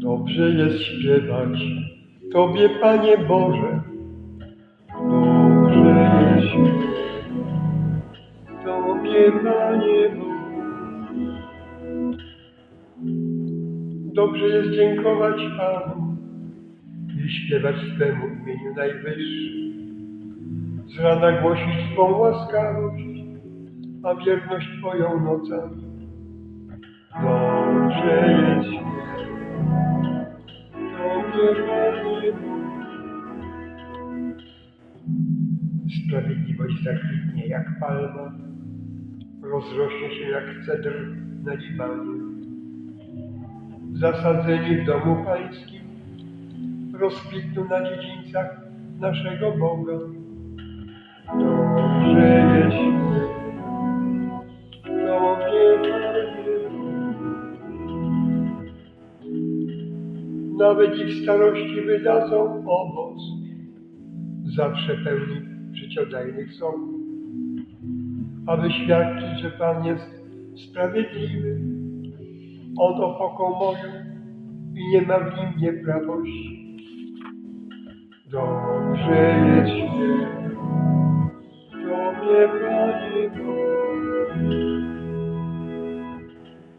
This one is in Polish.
Dobrze jest śpiewać Tobie, Panie Boże. Dobrze jest śpiewać Tobie, Panie Boże. Dobrze jest dziękować Panu i śpiewać swemu imieniu najwyższym. Z rana głosić swą łaskawość, a wierność Twoją nocami. Dobrze jest śpiewać. Sprawiedliwość zakwitnie jak palma, rozrośnie się jak cedr na Libanie. Zasadzeni w domu pańskim, rozkwitną na dziedzińcach naszego Boga. Dobrze jest Nawet i w starości wydadzą owoc, zawsze pełni życiodajnych soków, aby świadczyć, że Pan jest sprawiedliwy. On opoką moją i nie ma w nim nieprawości. Dobrze jest śpiewać Tobie, Panie Boże.